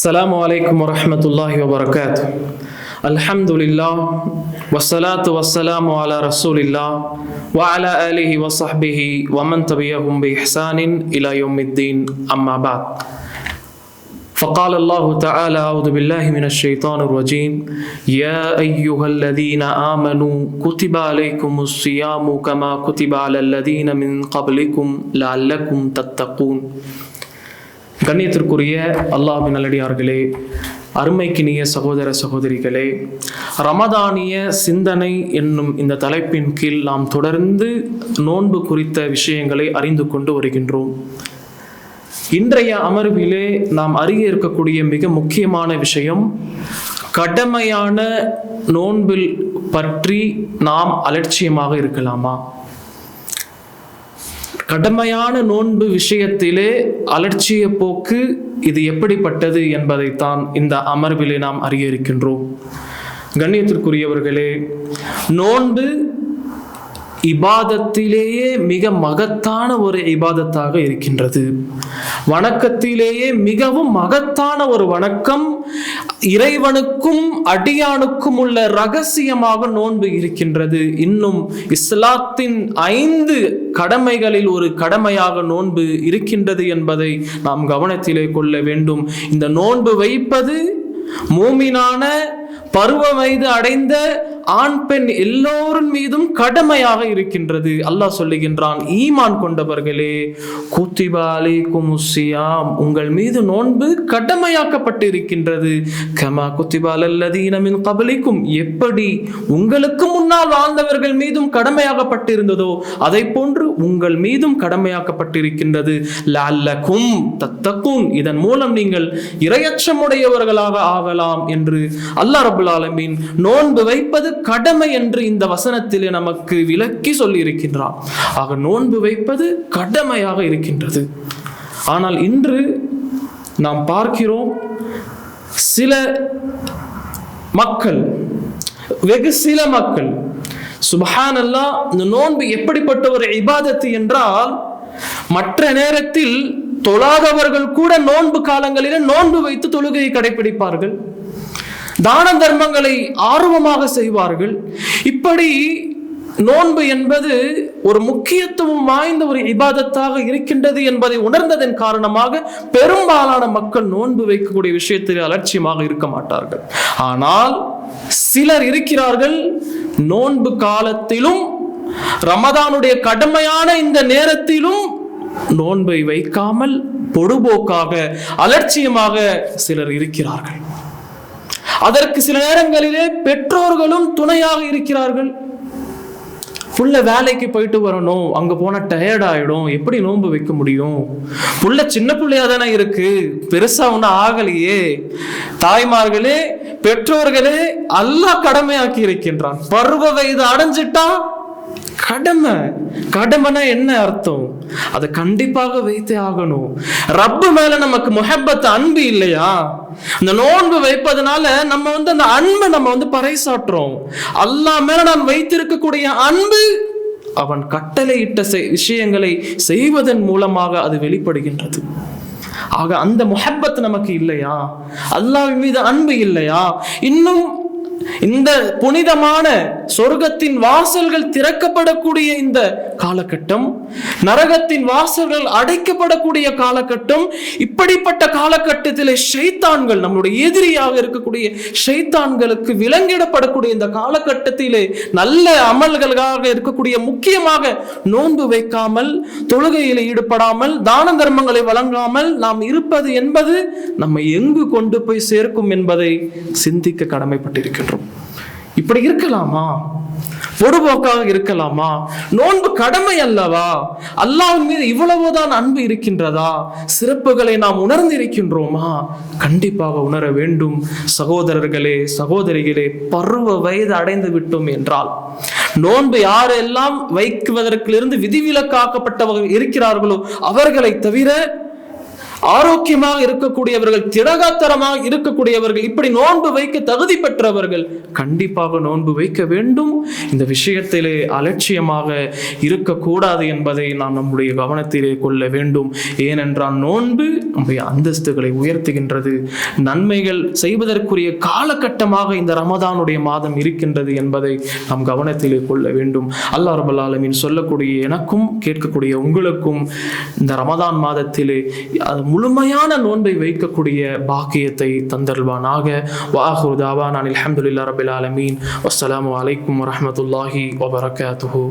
السلام عليكم ورحمة الله وبركاته. الحمد لله والصلاة والسلام على رسول الله وعلى آله وصحبه ومن تبعهم بإحسان إلى يوم الدين. أما بعد فقال الله تعالى أعوذ بالله من الشيطان الرجيم. يا أيها الذين آمنوا كتب عليكم الصيام كما كتب على الذين من قبلكم لعلكم تتقون. கண்ணியத்திற்குரிய அல்லாஹின் நல்லடியார்களே அருமைக்கினிய சகோதர சகோதரிகளே ரமதானிய சிந்தனை என்னும் இந்த தலைப்பின் கீழ் நாம் தொடர்ந்து நோன்பு குறித்த விஷயங்களை அறிந்து கொண்டு வருகின்றோம். இன்றைய அமர்விலே நாம் அறிய இருக்கக்கூடிய மிக முக்கியமான விஷயம் கடமையான நோன்பில் பற்றி நாம் அலட்சியமாக இருக்கலாமா? கடமையான நோன்பு விஷயத்திலே அலட்சிய போக்கு இது எப்படிப்பட்டது என்பதைத்தான் இந்த அமர்விலே நாம் அறிய இருக்கின்றோம். கண்ணியத்திற்குரியவர்களே நோன்பு இபாதத்திலேயே மிக மகத்தான ஒரு இபாதத்தாக இருக்கின்றது. வணக்கத்திலேயே மிகவும் மகத்தான ஒரு வணக்கம் இறைவனுக்கும் அடியானுக்கும் உள்ள ரகசியமாக நோன்பு இருக்கின்றது. இன்னும் இஸ்லாத்தின் ஐந்து கடமைகளில் ஒரு கடமையாக நோன்பு இருக்கின்றது என்பதை நாம் கவனத்திலே கொள்ள வேண்டும். இந்த நோன்பு வைப்பது மூமினான பருவ வயது அடைந்த ஆண் பெண் எல்லோரும் மீதும் கடமையாக இருக்கின்றது. அல்லாஹ் சொல்லுகின்றான் ஈமான் கொண்டவர்களே குத்திபா குமுசியாம் உங்கள் மீது நோன்பு கடமையாக்கப்பட்டு இருக்கின்றது கமா குத்திபால் அல்லதீனமின் கபலிக்கும் எப்படி உங்களுக்கு முன்னால் வாழ்ந்தவர்கள் மீதும் கடமையாகப்பட்டிருந்ததோ அதை போன்று உங்கள் மீதும் கடமையாக்கப்பட்டிருக்கின்றது. லல்லக்கும் தத்தக்கும் இதன் மூலம் நீங்கள் இரையச்சமுடையவர்களாக ஆகலாம் என்று அல்லாஹ் ரபுல் ஆலமீன் நோன்பு வைப்பது கடமை என்று இந்த வசனத்திலே நமக்கு விளக்கி சொல்லி இருக்கின்றார் ஆக நோன்பு வைப்பது கடமையாக இருக்கின்றது. ஆனால் இன்று நாம் பார்க்கிறோம் சில மக்கள் வெகு சில மக்கள் சுபஹானல்லா இந்த நோன்பு எப்படிப்பட்ட ஒரு இபாதத்து என்றால் மற்ற நேரத்தில் தொழாதவர்கள் கூட நோன்பு காலங்களிலே நோன்பு வைத்து தொழுகையை கடைபிடிப்பார்கள். தான தர்மங்களை ஆர்வமாக செய்வார்கள். இப்படி நோன்பு என்பது ஒரு முக்கியத்துவம் வாய்ந்த ஒரு இபாதத்தாக இருக்கின்றது என்பதை உணர்ந்ததன் காரணமாக பெரும்பாலான மக்கள் நோன்பு வைக்கக்கூடிய விஷயத்தில் அலட்சியமாக இருக்க மாட்டார்கள். ஆனால் சிலர் இருக்கிறார்கள் நோன்பு காலத்திலும் ரமதானுடைய கடுமையான இந்த நேரத்திலும் நோன்பை வைக்காமல் பொடுபோக்காக அலட்சியமாக சிலர் இருக்கிறார்கள். அதற்கு சில நேரங்களிலே பெற்றோர்களும் துணையாக இருக்கிறார்கள். புள்ள வேலைக்கு போயிட்டு வரணும் அங்க போனா டயர்ட் ஆகிடும் எப்படி நோன்பு வைக்க முடியும்? புள்ள சின்ன பிள்ளையா தானே இருக்கு பெருசா ஒன்றும் ஆகலையே. தாய்மார்களே பெற்றோர்களே அல்லா கடமையாக்கி இருக்கின்றான். பருவ வயது அடைஞ்சிட்டா கடமை. கடமைனா என்ன அர்த்தம்? அதை கண்டிப்பாக வைத்தே ஆகணும். ரப்பு மேல நமக்கு முஹப்பத் அன்பு இல்லையா? அந்த நோன்பு வைப்பதனால நம்ம வந்து அந்த அன்பை நம்ம வந்து பறைசாற்றுறோம். அல்லாஹ் மேல நான் வைத்திருக்கக்கூடிய அன்பு அவன் கட்டளையிட்ட விஷயங்களை செய்வதன் மூலமாக அது வெளிப்படுகின்றது. ஆக அந்த முஹப்பத் நமக்கு இல்லையா? அல்லாஹ் மீது அன்பு இல்லையா? இன்னும் இந்த புனிதமான சொர்க்கத்தின் வாசல்கள் திறக்கப்படக்கூடிய இந்த காலகட்டம் நரகத்தின் வாசல்கள் அடைக்கப்படக்கூடிய காலகட்டம் இப்படிப்பட்ட காலகட்டத்தில் ஷைத்தான்கள் நம்முடைய எதிரியாக இருக்கக்கூடிய ஷைத்தான்களுக்கு விலங்கிடப்படக்கூடிய இந்த காலகட்டத்திலே நல்ல அமல்களாக இருக்கக்கூடிய முக்கியமாக நோன்பு வைக்காமல் தொழுகையில் ஈடுபடாமல் தான தர்மங்களை வழங்காமல் நாம் இருப்பது என்பது நம்மை எங்கு கொண்டு போய் சேர்க்கும் என்பதை சிந்திக்க கடமைப்பட்டிருக்கின்றோம். இப்படி இருக்கலாமா? பொடுபோக்காக இருக்கலாமா? நோன்பு கடமை அல்லவா? அல்லாவின் மீது இவ்வளவுதான் அன்பு இருக்கின்றதா? சிறப்புகளை நாம் உணர்ந்து இருக்கின்றோமா கண்டிப்பாக உணர வேண்டும். சகோதரர்களே சகோதரிகளே பருவ வயது அடைந்து விட்டோம் என்றால். நோன்பு யாரெல்லாம் வைக்குவதற்கிலிருந்து விதிவிலக்காக்கப்பட்டவர்கள் இருக்கிறார்களோ அவர்களை தவிர ஆரோக்கியமாக இருக்கக்கூடியவர்கள் திடகாத்தரமாக இருக்கக்கூடியவர்கள் இப்படி நோன்பு வைக்க தகுதி பெற்றவர்கள் கண்டிப்பாக நோன்பு வைக்க வேண்டும். இந்த விஷயத்திலே அலட்சியமாக இருக்கக்கூடாது என்பதை நாம் நம்முடைய கவனத்திலே கொள்ள வேண்டும். ஏனென்றால் நோன்பு நம்முடைய அந்தஸ்துகளை உயர்த்துகின்றது. நன்மைகள் செய்வதற்குரிய காலகட்டமாக இந்த ரமதானுடைய மாதம் இருக்கின்றது என்பதை நாம் கவனத்திலே கொள்ள வேண்டும். அல்லாஹ் ரபுல் சொல்லக்கூடிய எனக்கும் கேட்கக்கூடிய உங்களுக்கும் இந்த ரமதான் மாதத்திலே அது முழுமையான நோன்பை வைக்கக்கூடிய பாக்கியத்தை தந்தருள்வானாக. வாஹு தாவான் அல்ஹம்துலில்லாஹ் ரபில் ஆலமீன். அஸ்லாம் வலைக்கம் வரமத்துல்லாஹி வபரகாத்துஹு.